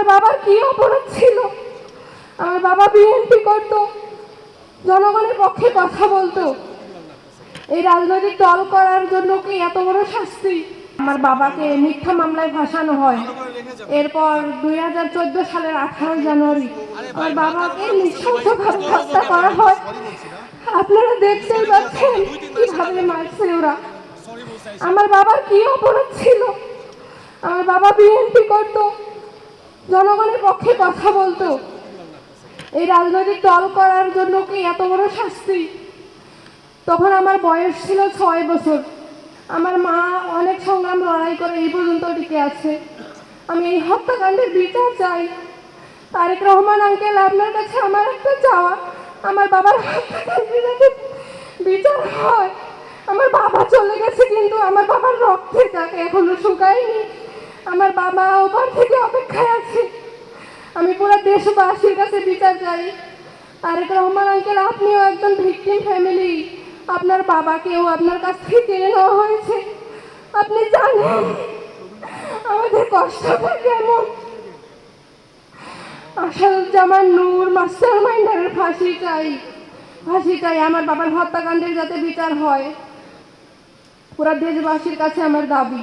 আমার বাবার কি অপরাধ ছিল? আমার বাবা বিএনপি করতো, জনগণের পক্ষে কথা বলতো। এই রাজনৈতিক দল করার জন্য কি এত বড় শাস্তি? আমার বাবাকে মিথ্যা মামলায় ফাঁসানো হয়। এরপর দুই হাজার চোদ্দ সালের আঠারো জানুয়ারি আমার বাবাকে নৃশংসভাবে হত্যা করা হয়। আপনারা দেখতেই পাচ্ছেন কীভাবে মারছে ওরা। আমার বাবার কি অপরাধ ছিল? আমার বাবা বিএনপি করতো জনগণের পক্ষে কথা বলতো। এই রাজনৈতিক দল করার জন্য কি এত বড় শাস্তি? তখন আমার বয়স ছিল ছয় বছর। আমার মা অনেক সংগ্রাম লড়াই করে এই পর্যন্ত টিকে আছে। আমি এই হত্যাকাণ্ডের বিচার চাই। তারেক রহমান আঙ্কেল আপনার কাছে আমার একটা চাওয়া। আমার বাবার হত্যাকাণ্ডের বিচার হয়। আমার বাবা চলে গেছে, কিন্তু আমার বাবার রক্তের টাকা এখনও শুকায়নি। আমার বাবা ওপার থেকে আমি পুরো দেশবাসীর কাছে বিচার চাই। তারেক রহমান আঙ্কেল আপনিও একজন ভিকটিম ফ্যামিলি আপনার বাবাকেও আপনার কাছ থেকে কেড়ে নেওয়া হয়েছে। আপনি জানেন, আমাদের কষ্টটা কেমন আসাদুজ্জামান নূর মাস্টার মাইন্ডারের ফাঁসি চাই। ফাঁসি চাই আমার বাবার হত্যাকাণ্ডের যাতে বিচার হয়। পুরা দেশবাসীর কাছে আমার দাবি।